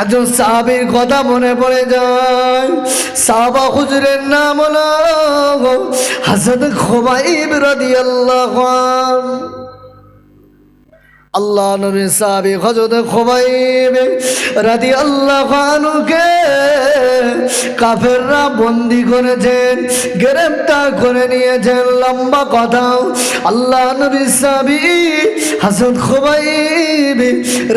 একজন সাহাবির কথা মনে পড়ে যায়। সাহাবা হুজুরের নাম হলো হাসাদ খোবাইব রাদিয়াল্লাহু আনহু। আল্লাহ নবী সাহাবি হজরত খোবাইব রাদি আল্লাহ খানুকে কাফেররা বন্দি করেছেন গ্রেফতার করে নিয়েছেন লম্বা কথা আল্লাহ নবী সাহাবি হাসদ খোবাইব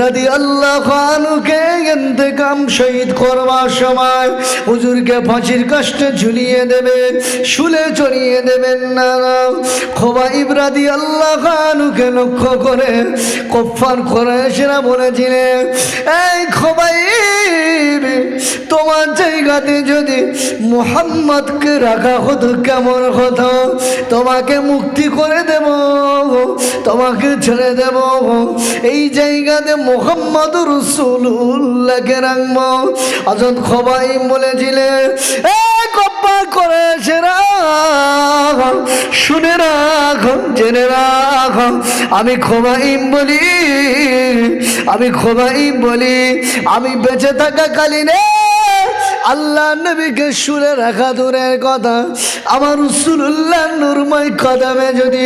রাদি আল্লাহ খানুকে ইন্তেকাম শহীদ করবার সময় হুজুরকে ফাঁসির কষ্টে ঝুলিয়ে দেবেন, শুলে চড়িয়ে দেবেন না খোবাইব রাদি আল্লাহ খানুকে লক্ষ্য করে কফার কোরআশেরা বলেছিলেন এই খোবাই জায়গাতে যদি মোহাম্মদকে রাখা হতো, কেমন হতো? তোমাকে মুক্তি করে দেব, তোমাকে ছেড়ে দেব। এই জায়গাতে মোহাম্মদ রসুল্লাহকে রাখব। আজত খোবাই বলেছিলেন এই কপ্পা শুনে রাখ, জেনে রাখ। আমি খোবাইম বলি, আমি খোবাইম বলি, আমি বেঁচে থাকা কালীনে আল্লাহ নবীকে সুরে রাখা দূরের কথা, আমার রসুল্লাহ নুরময় কদমে যদি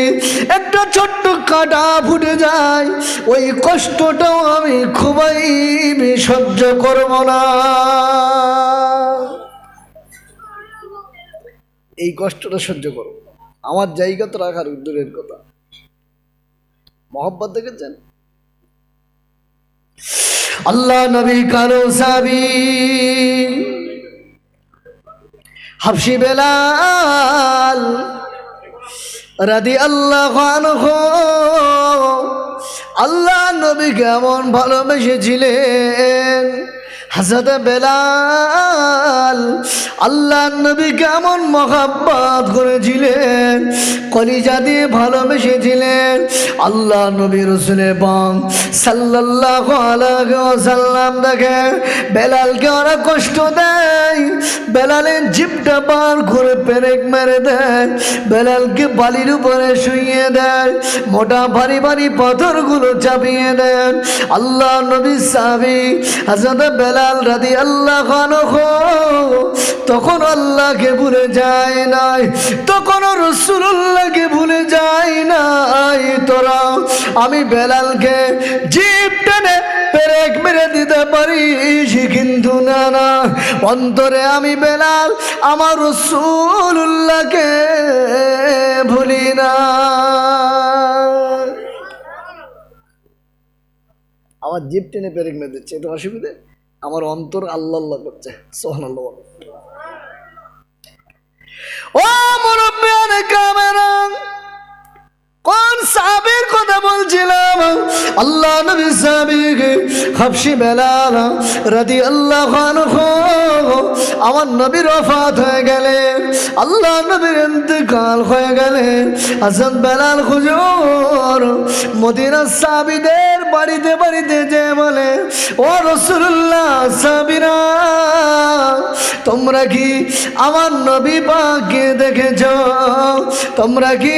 একটা ছোট্ট কাটা ফুটে যায়, ওই কষ্টটাও আমি খুবই সহ্য করব না। এই কষ্টটা সহ্য করো আমার জায়গা তো রাখার দূরের কথা। মোহাম্মত দেখেছেন? আল্লাহ নবী কারও সাবি হাফসি বেলাল রাদি আল্লাহ আল্লাহ নবী কেমন ভালোবেসেছিলেন? হাসাতে বেলাল, আল্লাহ নবী কেমন মহাব্বাত করেছিলেন? কলিজা দিয়ে ভালোবেসেছিলেন? আল্লাহ নবী রসুলের বাম সাল্লাহ সাল্লাম দেখে বেলালকে ওরা কষ্ট দেয়। বেলালের জিপটা পার করে পেরেক মেরে দেয়। বেলালকে বালির উপরে শুইয়ে দেয়। মোটা ভারী ভারী পাথরগুলো চাপিয়ে দেন আল্লাহ নবী সাবি হাজরত বেলাল রাদি আল্লাহ খান তখন আল্লাহকে ভুলে যায় নাই। তখন রসুল্লাহকে ভুলে যায় নাই। তোরা, আমি বেলালকে জিপ টেনে পেরেক মেরে দিতে পারি কিন্তু না না। অন্তরে আমি বেলাল, আমার রসুল্লাহকে ভুলি না। আমার জিপ টেনে পেরেক মেরে দিচ্ছে, এটা অসুবিধে? আমার অন্তর আল্লাহ আল্লাহ করছে সোহান আল্লাহ আল্লাহ নবী সাহাবীকে হাফসি বেলাল রাদি আল্লাহ আমার নবীর ওফাত হয়ে গেলে, আল্লাহ নবীর ইন্তেকাল হয়ে গেলে হাসান বেলাল হুজুর মদিনা সাহাবীদের বাড়িতে বাড়িতে যে বলে, ও রসুল্লাহ সাবিরা, তোমরা কি আমার নবী পাকে দেখেছ? তোমরা কি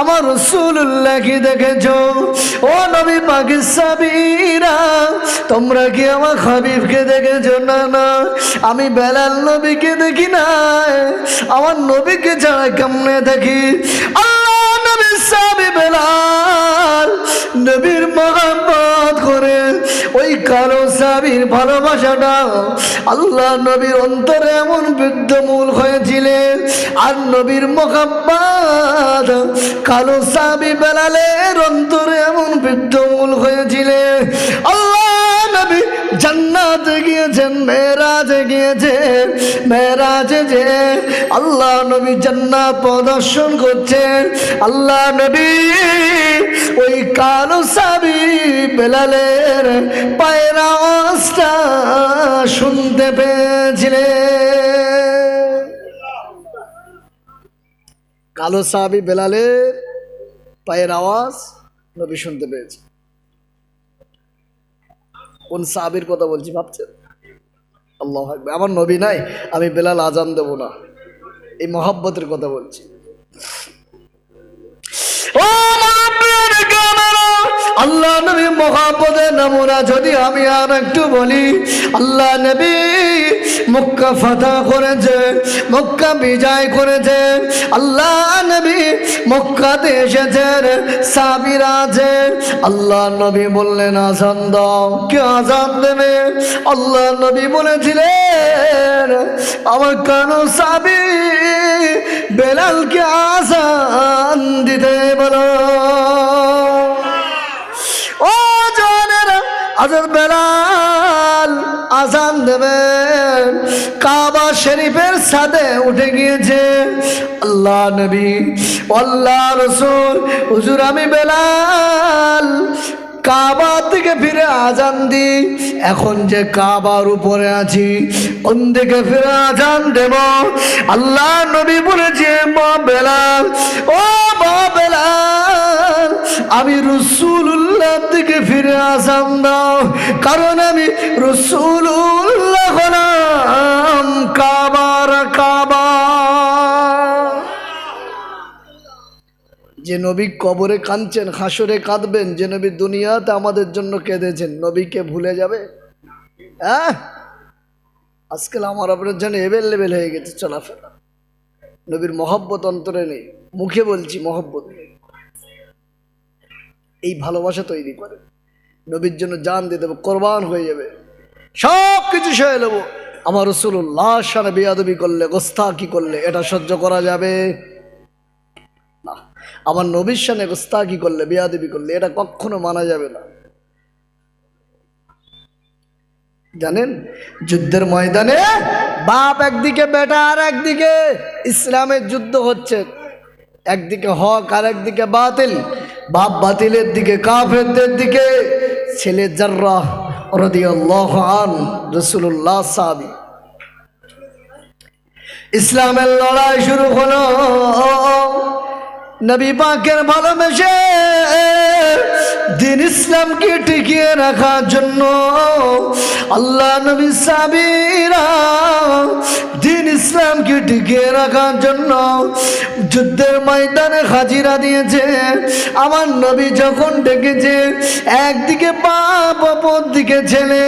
আমার রসুল্লাহ কি দেখেছ? ও নবী পাকে সাবিরা, তোমরা কি আমার হাবিবকে দেখেছ? না না, আমি বেলাল নবীকে দেখি না আমার নবীকে ছাড়া কেমনে দেখি? আল্লাহ নবী সাবি বেলাল, নবীর করে ওই কালো সাবির ভালোবাসাটা আল্লাহ নবীর অন্তরে এমন বিদ্যমূল হয়েছিলেন আর নবীর মোকাম্মাদ কালো সাবি বেলালের অন্তরে এমন বৃদ্ধমূল হয়েছিলেন আল্লাহ মেরাজে গিয়েছেন মেরাজে যে আল্লাহ নবী জান্নাত প্রদর্শন করছেন আল্লাহ নবী ওই কালো সাবি বেলালের পায়ের আওয়াজটা শুনতে পেয়েছিলেন কালো সাহাবি বেলালের পায়ের আওয়াজ নবী শুনতে পেয়েছে। কোন সাহাবির কথা বলছি ভাবছেন? আল্লাহ। আমার নবী নাই, আমি বেলাল আজান দেব না এই মহাব্বতের কথা বলছি আল্লাহ নবী মহাব্বতের নমুনা যদি আমি আর একটু বলি, আল্লাহ নবী মক্কা ফাতা করেছে, মক্কা বিজয় করেছে। আল্লাহ নবী মক্কাতে এসেছেন সাবিরা আছে। আল্লাহ নবী বললেন, আজান দাও। কে আজান দেবে? আল্লাহ নবী বলেছিলেন, আমার কেন সাবি বেলালকে আজান দিতে বলো। ও জওয়ানেরা, আজান বেলাল আজান দেবেন কাবা শরীফের সাথে উঠে গিয়েছে। আল্লাহ নবী আল্লাহ রসুল হুজুর আমি বেলাল কাবা থেকে ফিরে আজান দি এখন যে কাবার উপরে আছি, কোন দিকে ফিরে আজান দেব? আল্লাহ নবী বলেছে, মা বেলাল, ও মা বেলাল, আমি রসুল্লাহ থেকে ফিরে আসাম দাও। কারণ আমি রসুল্লাহ কাবার কাবা যে নবী কবরে কাঁদছেন, হাসরে কাঁদবেন, যে নবী দুনিয়াতে আমাদের জন্য কেঁদেছেন নবীকে ভুলে যাবে? হ্যাঁ আজকাল আমার আপনার জন্য এভেল লেভেল হয়ে গেছে চলাফেরা নবীর মহব্বত অন্তরে নেই, মুখে বলছি মহব্বত নেই। এই ভালোবাসা তৈরি করে। নবীর জন্য জান দিয়ে দেবো, কোরবান হয়ে যাবে। সব কিছু সয়ে নেব। আমার রসুল্লাহ সারা বিয়াদবি করলে গোস্তা কি করলে, এটা সহ্য করা যাবে। আমার নবীর সানে গোস্তা কি করলে, বিয়াদবি করলে, এটা কখনো মানা যাবে না। জানেন? যুদ্ধের ময়দানে বাপ একদিকে, বেটা আর একদিকে, ইসলামের যুদ্ধ হচ্ছে। একদিকে হক আর একদিকে বাতিল। বাপ বাতিলের দিকে, কাফেরদের দিকে। ছেলে জার্রা রদিয়াল্লাহ আন রসুল্লাহ সাহাবি। ইসলামের লড়াই শুরু হলো। নবী পাকের ভালোবেসে দিন ইসলামকে টিকিয়ে রাখার জন্য আল্লাহ নবী সাবিরা দিন ইসলামকে টিকিয়ে রাখার জন্য যুদ্ধের ময়দানে হাজিরা দিয়েছে। আমার নবী যখন ডেকেছে, একদিকে বাপ অপর দিকে ছেলে।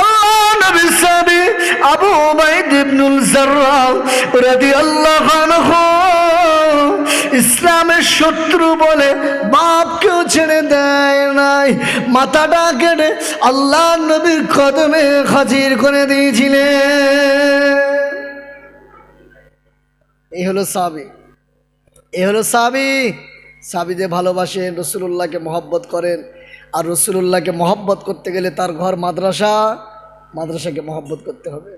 আল্লাহ নবী সাবি আবু উবাইদ ইবনুল জাররা রাদিয়াল্লাহু ইসলামের শত্রু বলে বাপকেও ছেড়ে দেয় নাই। মাথাটা কেটে আল্লাহ নবীর কদমে হাজির করে দিয়েছিলেন। এই হলো সাবি। এই হলো সাবি। সাবিদে ভালোবাসেন রসুল্লাহকে মহব্বত করেন। আর রসুল্লাহকে মহব্বত করতে গেলে তার ঘর মাদ্রাসা। মাদ্রাসাকে মহব্বত করতে হবে।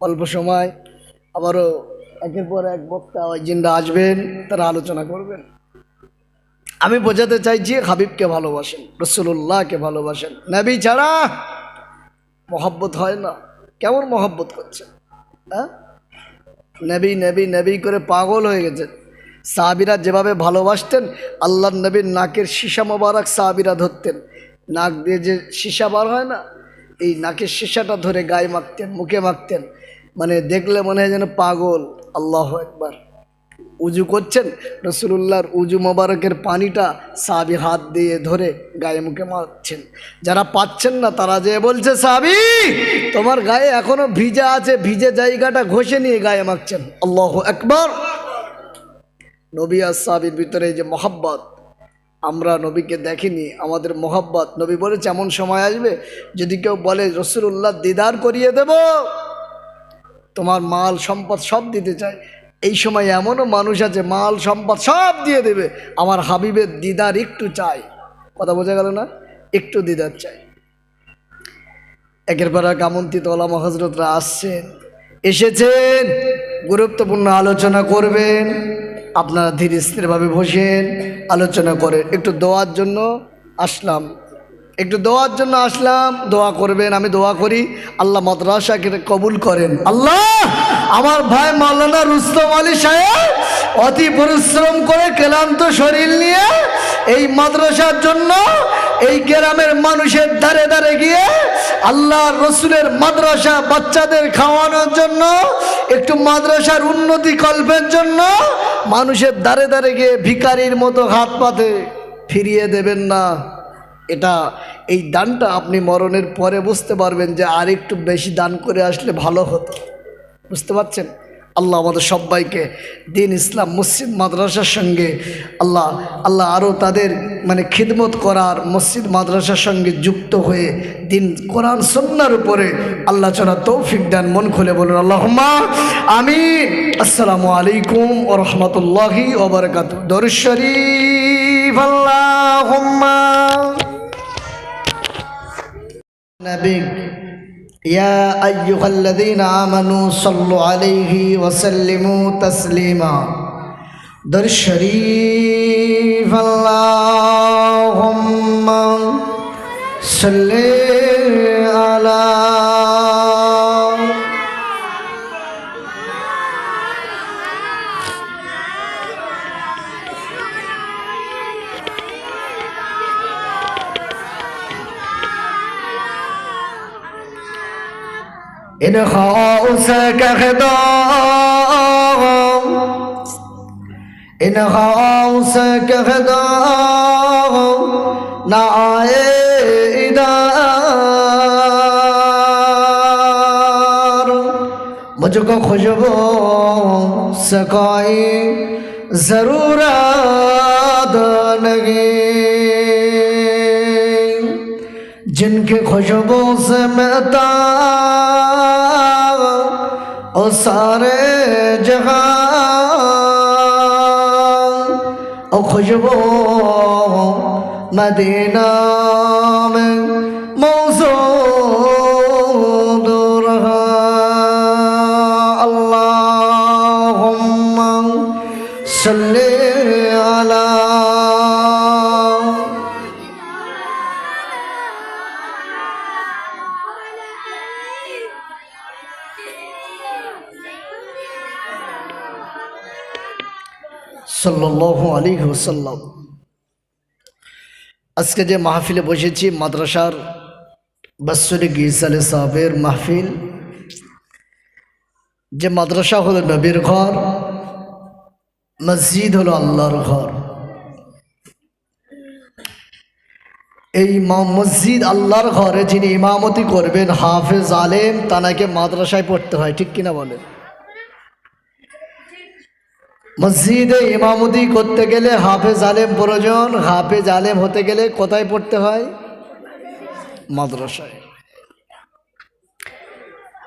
অল্প সময় আবারও একের পর এক বক্তা ওই জিন্দা আসবেন, তারা আলোচনা করবেন। আমি বোঝাতে চাইছি হাবিবকে ভালোবাসেন রসুল্লাহকে ভালোবাসেন। নবী ছাড়া মহব্বত হয় না। কেমন মহব্বত করছে হ্যাঁ? নবী নবী নবী করে পাগল হয়ে গেছে সাহাবিরা যেভাবে ভালোবাসতেন আল্লাহ নবীর নাকের সীসা মোবারক সাহাবিরা ধরতেন। নাক দিয়ে যে সীসা বার হয় না, এই নাকের সীসাটা ধরে গায়ে মাখতেন, মুখে মাখতেন। মানে দেখলে মনে হয় যেন পাগল। আল্লাহ একবার উজু করছেন রসুল্লাহর উজু মোবারকের পানিটা সাবি হাত দিয়ে ধরে গায়ে মুখে মারছেন যারা পাচ্ছেন না, তারা যে বলছে সাবি তোমার গায়ে এখনও ভিজা আছে, ভিজে জায়গাটা ঘষে নিয়ে গায়ে মাখছেন। আল্লাহ একবার নবী আর সাবির ভিতরে যে মহাব্বত, আমরা নবীকে দেখিনি, আমাদের মহাব্বত। নবী বলেছে, এমন সময় আসবে, যদি কেউ বলে রসুল্লাহ দিদার করিয়ে দেব। তোমার মাল সম্পদ সব দিতে চায়। এই সময় এমনও মানুষ আছে, মাল সম্পদ সব দিয়ে দেবে। আমার হাবিবের দিদার একটু চাই কথা বোঝা গেল না? একটু দিদার চাই একের পর এক আমন্ত্রিত হজরতরা আসছেন, এসেছেন, গুরুত্বপূর্ণ আলোচনা করবেন। আপনারা ধীরে স্থিরভাবে বসেন, আলোচনা করেন একটু দোয়ার জন্য আসলাম। একটু দোয়ার জন্য আসলাম, দোয়া করবেন, আমি দোয়া করি। আল্লাহ মাদ্রাসাকে কবুল করেন। আল্লাহ, আমার ভাই মাওলানা রুস্তম আলী সাহেব অতি পরিশ্রম করে ক্লান্ত শরীর নিয়ে এই মাদ্রাসার জন্য এই গ্রামের মানুষের ধারে ধারে গিয়ে আল্লাহ রসুলের মাদ্রাসা বাচ্চাদের খাওয়ানোর জন্য, একটু মাদ্রাসার উন্নতি কল্পের জন্য মানুষের ধারে ধারে গিয়ে ভিকারির মতো হাত পাতে ফিরিয়ে দেবেন না। এটা, এই দানটা আপনি মরণের পরে বুঝতে পারবেন যে আর একটু বেশি দান করে আসলে ভালো হতো। বুঝতে পারছেন? আল্লাহ আমাদের সবাইকে, দিন ইসলাম, মসজিদ, মাদ্রাসার সঙ্গে আল্লাহ আল্লাহ আরও তাদের মানে খিদমত করার মসজিদ, মাদ্রাসার সঙ্গে যুক্ত হয়ে দিন, কোরআন সন্ন্যার উপরে আল্লাহ ছাড়া তৌফিক দেন, মন খুলে বলুন আল্লাহ আমি আসসালামু আলাইকুম ও রহমতুল্লাহি ওবরকাত দরশরীফ আল্লাহ نبيك يا أيها الذين آمنوا صلوا عليه وسلموا تسليما. در الشريف اللهم صل ان انخواؤس کہہ دو انخواؤس کہہ دو نہ آئے ادار مجھ کو خوشبو سکائی ضرورت نگی جن کی خوشبو سے میں ও সারে জহান ও খুশবু মদিনা में আলাইহি ওয়াসাল্লাম। আজকে যে মাহফিলে বসেছি, মাদ্রাসার বাৎসরিক ইসালে সাহেবের মাহফিল। যে মাদ্রাসা হলো নবীর ঘর, মসজিদ হলো আল্লাহর ঘর। এই মসজিদ আল্লাহর ঘরে যিনি ইমামতি করবেন, হাফেজ আলেম, তানাকে মাদ্রাসায় পড়তে হয়, ঠিক কিনা বলেন? মসজিদে ইমামতি করতে গেলে হাফেজ আলেম প্রয়োজন, হাফেজ আলেম হতে গেলে কোথায় পড়তে হয়? মাদ্রাসায়।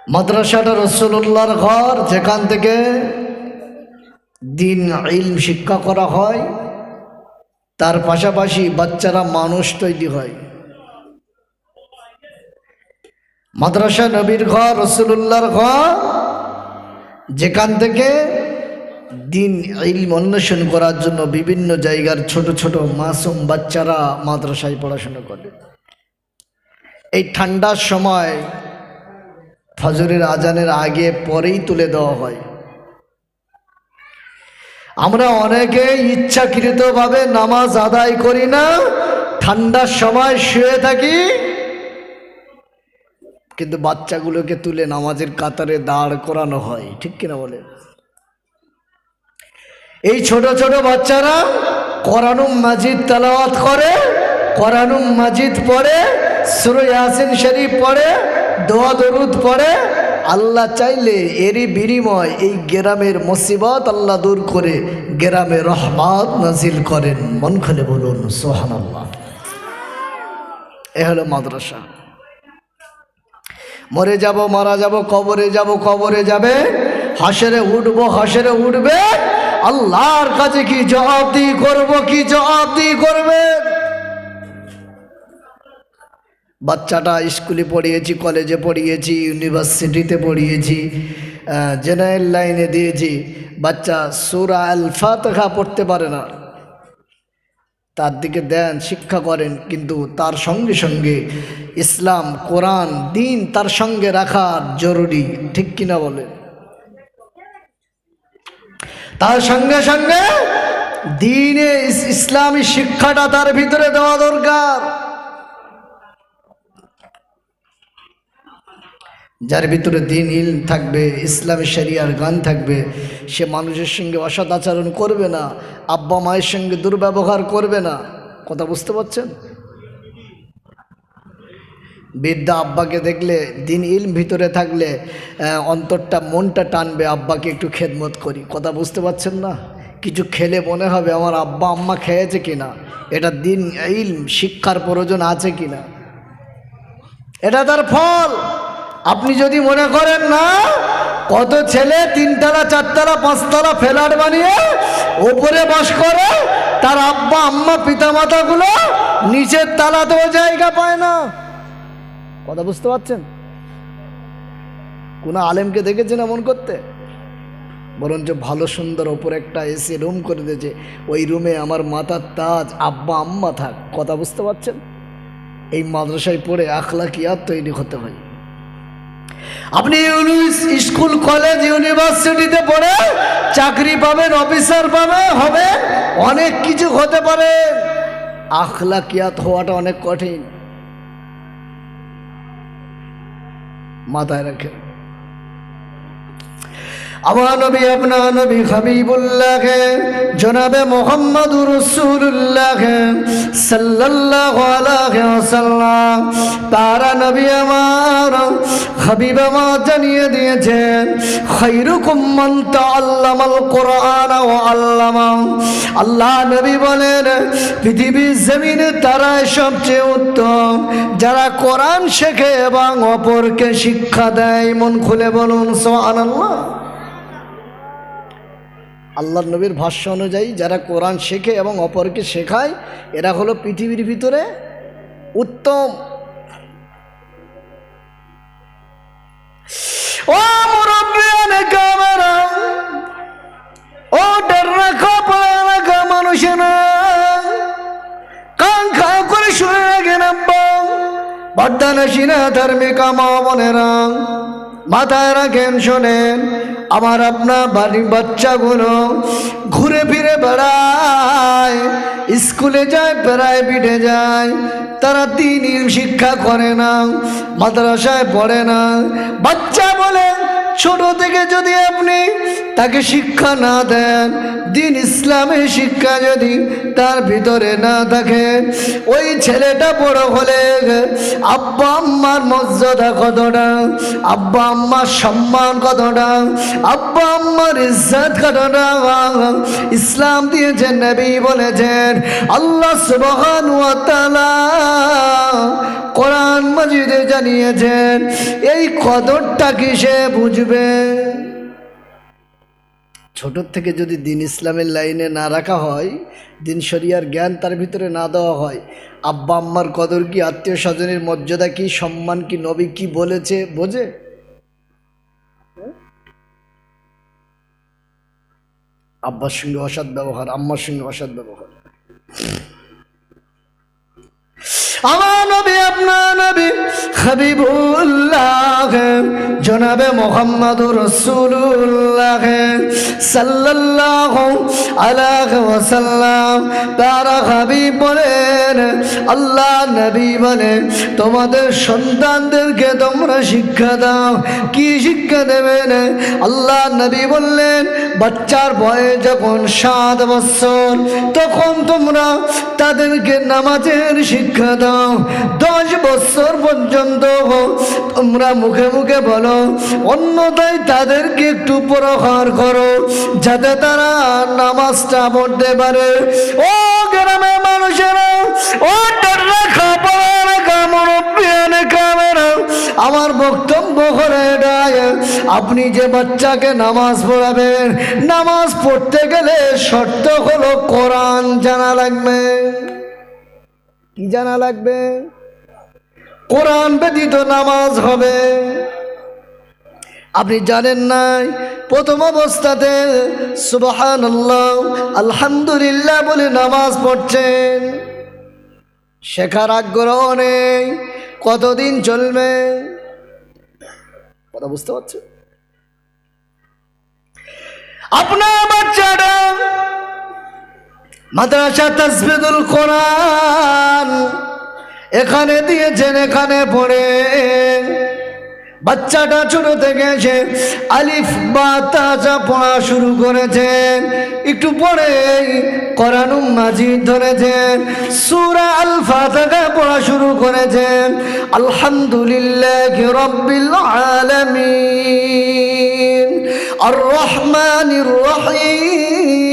মাদ্রাসাটা রসুল্লাহর ঘর, যেখান থেকে দিন ইলম শিক্ষা করা হয়, তার পাশাপাশি বাচ্চারা মানুষ তৈরি হয়। মাদ্রাসা নবীর ঘর রসুল্লাহর ঘর, যেখান থেকে দিন ইলম অন্বেষণ করার জন্য বিভিন্ন জায়গার ছোট ছোট মাসুম বাচ্চারা মাদ্রাসায় পড়াশোনা করে। এই ঠান্ডার সময় ফজরের আজানের আগে পরেই তুলে দেওয়া হয়। আমরা অনেকে ইচ্ছাকৃতভাবে নামাজ আদায় করি না, ঠান্ডার সময় শুয়ে থাকি, কিন্তু বাচ্চাগুলোকে তুলে নামাজের কাতারে দাঁড় করানো হয়, ঠিক কিনা বলে এই ছোট ছোট বাচ্চারা কোরআনুম মাজিদ তালাওয়াত করে, কোরআনুম মাজিদ পড়ে, সুরে ইয়াসিন শরীফ পড়ে, দোয়া দরুদ পড়ে। আল্লাহ চাইলে এরই বিনিময় এই গ্রামের মুসিবত আল্লাহ দূর করে গ্রামে রহমাত নাজিল করেন। মন খুলে বলুন সোহান আল্লাহ এ হলো মাদ্রাসা। মরে যাব, মারা যাব, কবরে যাব, কবরে যাবে, হাসেরে উঠবো, হাসেরে উঠবে আল্লাহর কাছে কি জবাব দি করব, কি জবাব দি করবে? বাচ্চাটা স্কুলে পড়িয়েছি, কলেজে পড়িয়েছি, ইউনিভার্সিটিতে পড়িয়েছি জেনারেল লাইনে দিয়েছি। বাচ্চা সুরা আল ফাতহা পড়তে পারে না। তার দিকে দেন শিক্ষা করেন, কিন্তু তার সঙ্গে সঙ্গে ইসলাম, কোরআন, দিন তার সঙ্গে রাখা জরুরি, ঠিক কিনা বলে তার সঙ্গে সঙ্গে দিনে ইসলামী শিক্ষাটা তার ভিতরে দেওয়া দরকার। যার ভিতরে দিন ইল থাকবে, ইসলামী শরিয়ার গান থাকবে, সে মানুষের সঙ্গে অসৎ আচরণ করবে না, আব্বা মায়ের সঙ্গে দুর্ব্যবহার করবে না। কথা বুঝতে পারছেন? বৃদ্ধা আব্বাকে দেখলে, দিন ইলম ভিতরে থাকলে অন্তরটা, মনটা টানবে, আব্বাকে একটু খেদমত করি। কথা বুঝতে পারছেন না? কিছু খেলে মনে হবে আমার আব্বা আম্মা খেয়েছে কিনা? এটা দিন ইলম, শিক্ষার প্রয়োজন আছে কিনা? এটা তার ফল। আপনি যদি মনে করেন না, কত ছেলে তিনতলা, চারতলা, পাঁচতলা ফ্ল্যাট বানিয়ে ওপরে বাস করে, তার আব্বা, আম্মা, পিতামাতাগুলো নিচের তালাতেও জায়গা পায় না। কথা বুঝতে পারছেন? কোনো আলেমকে দেখেছেন এমন করতে? বরঞ্চ ভালো সুন্দর ওপর একটা এসে রুম করে দিয়েছে। ওই রুমে আমার মাথার তাজ, আব্বা, আম্মা থাক, কথা বুঝতে পারছেন? এই মাদ্রাসায় পড়ে আখলাকিয়াত তৈরি হতে হয়। আপনি স্কুল, কলেজ, ইউনিভার্সিটিতে পড়ে চাকরি পাবেন, অফিসার পাবেন, হবে, অনেক কিছু হতে পারে। আখলাকিয়াত হওয়াটা অনেক কঠিন। মাথায় রাখেন আমার নবী, আপনার নবী হাবিবুল্লাহ জনাবে মোহাম্মদ রসুল্লাহ সাল্লাল্লাহু আলাইহি ওয়াসাল্লাম, তারা নবী আমার হাবিব আমার জানিয়ে দিয়েছেন খায়রুকুম মান তাআল্লামাল কোরআন ওয়া আল্লামা। আল্লাহ নবী বলেন, পৃথিবীর জমিনে তারাই সবচেয়ে উত্তম। যারা কোরআন শেখে এবং অপরকে শিক্ষা দেয়, মন খুলে বলুন, সুবহানাল্লাহ। আল্লাহ নবীর ভাষ্য অনুযায়ী যারা কোরআন শেখে এবং অপরকে শেখায়, এরা হলো পৃথিবীর ভিতরে উত্তম। ও ও মানুষেরা কান খা করে শুনে রাখেন আব্বা বর্ধানসীনা ধার্মিকা মা বোনেরা, মাথায় রাখেন, শোনেন। আমার আপনার বাড়ির বাচ্চাগুলো ঘুরে ফিরে বেড়ায়, স্কুলে যায়, প্রাইভেটে যায়, তারা তিন শিক্ষা করে না, মাদ্রাসায় পড়ে না। বাচ্চা বলে ছোট থেকে যদি আপনি তাকে শিক্ষা না দেন, দিন ইসলামের শিক্ষা যদি তার ভিতরে না থাকে, ওই ছেলেটা বড় হলে আব্বা আম্মার মর্যাদা কতটা? আব্বা আম্মার সম্মান কতটা? আব্বা আম্মার ইজ্জত কতটা? ইসলাম দিয়েছেন, নবী বলেছেন, আল্লাহ সুবহান ওয়া তাআলা কোরআন মজিদে জানিয়েছেন, এই কদরটা কি সে বুঝবে? ছোট থেকে যদি দিন ইসলামের লাইনে না রাখা হয়, দিন শরিয়ার জ্ঞান তার ভিতরে না দেওয়া হয়, আব্বা আম্মার কদর কি, আত্মীয় স্বজনের মর্যাদা কি, সম্মান কি, নবী কি বলেছে, বোঝে? আব্বার সঙ্গে অসৎ ব্যবহার, আম্মার সঙ্গে অসৎ ব্যবহার। আল্লাহ নবী তোমাদের সন্তানদেরকে তোমরা শিক্ষা দাও। কি শিক্ষা দেবেন? আল্লাহ নবী বললেন, বাচ্চার বয়স যখন সাত বছর, তখন তোমরা তাদেরকে নামাজের শিক্ষা দাও। দশ বছর পর্যন্ত তোমরা মুখে মুখে বলো, অন্যথায় তাদেরকে একটু প্রহার করো, যাতে তারা নামাজটা পড়তে পারে। ও গ্রামের মানুষেরা, ও আমার বক্তব্য করে এটাই আপনি যে বাচ্চাকে নামাজ পড়াবেন, নামাজ পড়তে গেলে শর্ত হলো কোরআন জানা লাগবে। কি জানা লাগবে? কোরআন ব্যতীত নামাজ হবে। আপনি জানেন নাই প্রথম অবস্থাতে সুবহান আলহামদুলিল্লাহ বলে নামাজ পড়ছেন। শেখার আগ্রহ নেই কতদিন চলবে? কথা বুঝতে পারছ আপনার বাচ্চাটা মাদ্রাসা তাসবিদুল কোরআন। এখানে দিয়েছেন, এখানে পড়ে। বাচ্চাটা ছোট থেকে এসে আলিফ বা তাজা পড়া শুরু করেছেন একটু পরে করানুম মাজিদ ধরেছেন সুরা আল ফাতাহা পড়া শুরু করেছেন আলহামদুলিল্লাহ রব্বিল আলামিন। আর রহমানির রহিম।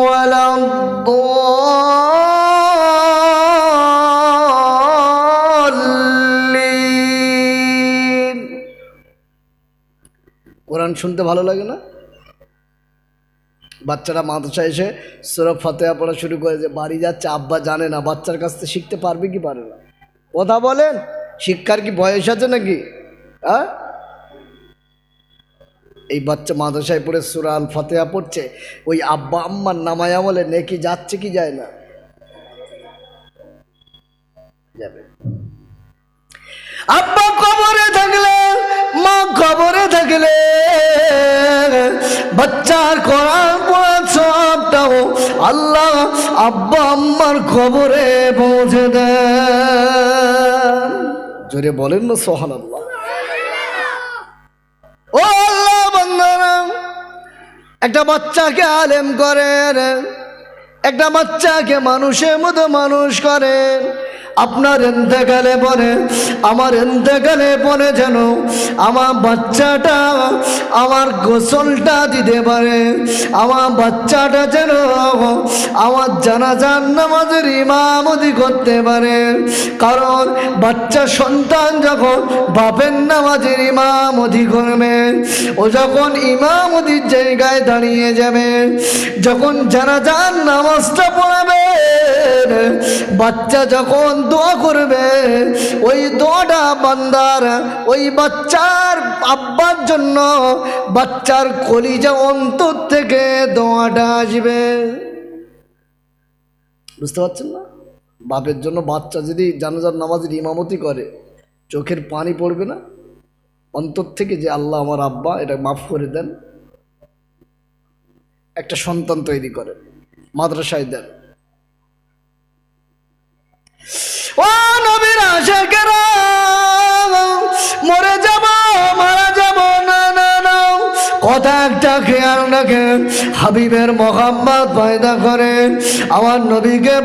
ولا الضالين কোরআন শুনতে ভালো লাগে না বাচ্চারা মাদ্রাসা এসে সরব ফাতেহা পড়া শুরু করে যে বাড়ি যাচ্ছে আব্বা জানে না বাচ্চার কাছ থেকে শিখতে পারবে কি পারে না কথা বলেন শিক্ষার কি বয়স আছে নাকি হ্যাঁ এই বাচ্চা মাদ্রাসায় পড়ে সুরা আল ফাতেহা পড়ছে, ওই আব্বা আম্মার নামায়া বলে নেকি যাচ্ছে কি যায় না? যাবে। আব্বা কবরে থাকলে, মা কবরে থাকলে, বাচ্চার কোরআন পড়া সবটাও আল্লাহ আব্বা আম্মার কবরে পৌঁছে দেন। জোরে বলেন না সোহান আল্লাহ একটা বাচ্চাকে আলেম করেন একটা বাচ্চাকে মানুষের মতো মানুষ করেন আপনার এন্তেকালে পরে আমার এন্তেকালে পরে যেন আমার বাচ্চাটা, আমার গোসলটা দিতে পারে। আমার বাচ্চাটা যেন আমার জানাজান নামাজের ইমামতি করতে পারে। কারণ বাচ্চা সন্তান যখন বাপের নামাজের ইমামতি করবে, ও যখন ইমামতির জায়গায় দাঁড়িয়ে যাবে, যখন জানাজান নামাজটা পড়াবে, বাচ্চা যখন দোয়া করবে। ওই দোয়াটা বান্দার, ওই বাচ্চার আব্বার জন্য, বাচ্চার কলিজা অন্তর থেকে দোয়াটা আসবে। বুঝতে পারছেন না? বাপের জন্য বাচ্চা যদি জানাজার নামাজের ইমামতি করে, চোখের পানি পড়বে না? অন্তর থেকে যে আল্লাহ আমার আব্বা, এটা মাফ করে দেন। একটা সন্তান তৈরি করেন, মাদ্রাসায় দেন। ও নবীর আশেকেরা মরে যাব, মারা যাব, না না না। কথা একটা খেয়াল রাখে, হাবিবের মোহাম্মদ পয়দা করে, আমার নবীকে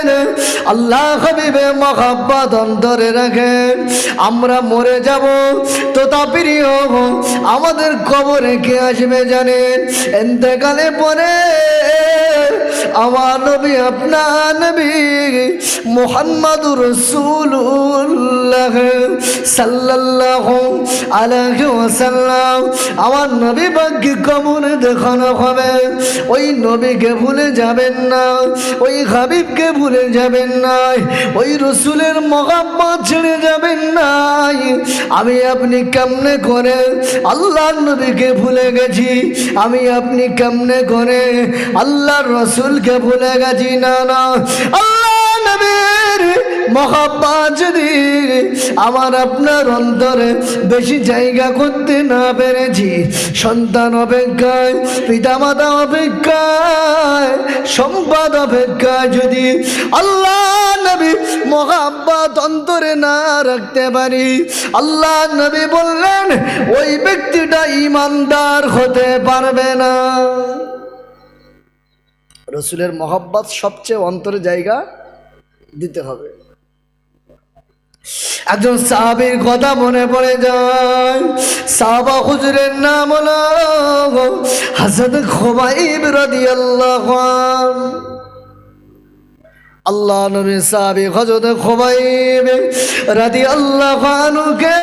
ভালোবাসেন আল্লাহ হাবিবে মোহাম্মদ অন্তরে রাখেন আমরা মরে যাব। তো তা প্রিয় আমাদের কবরে কে আসবে জানেন এতেকালে পরে আমার নবী, আপনার নবী মোহাম্মদুর রসুল্লাহ সাল্লাল্লাহু আলাইহি ওয়াসাল্লাম। আমার নবী বাক্যে কবরে দেখানো হবে। ওই নবীকে ভুলে যাবেন না। ওই হাবিবকে ভুলে যাবেন নাই, ওই রসুলের মহাব্বত ছেড়ে যাবেন নাই। আমি আপনি কেমনে করে আল্লাহ নবীকে ভুলে গেছি? আমি আপনি কেমনে করে আল্লাহর রসুলকে ভুলে গেছি? না না। আল্লাহ নবীর মহাব্বত যদি আমার আপনার অন্তরে বেশি জায়গা করতে না পেরেছি, সন্তান অপেক্ষায়, পিতামাতা অপেক্ষায়, সম্পাদ অপেক্ষায় যদি আল্লাহ নবী মহাব্বত অন্তরে না রাখতে পারি, আল্লাহ নবী বললেন, ওই ব্যক্তিটা ইমানদার হতে পারবে না। রসুলের মহব্বত সবচেয়ে অন্তরে জায়গা দিতে হবে। একজন সাহাবির কথা মনে পড়ে যায়। সাহাবা হুজুরের নাম হলো হাসান খোবাইব রাদিয়াল্লাহু আল্লাহ আল্লাহ নবী সাহাবি হজরত খোবাইব আল্লাহ আনহুকে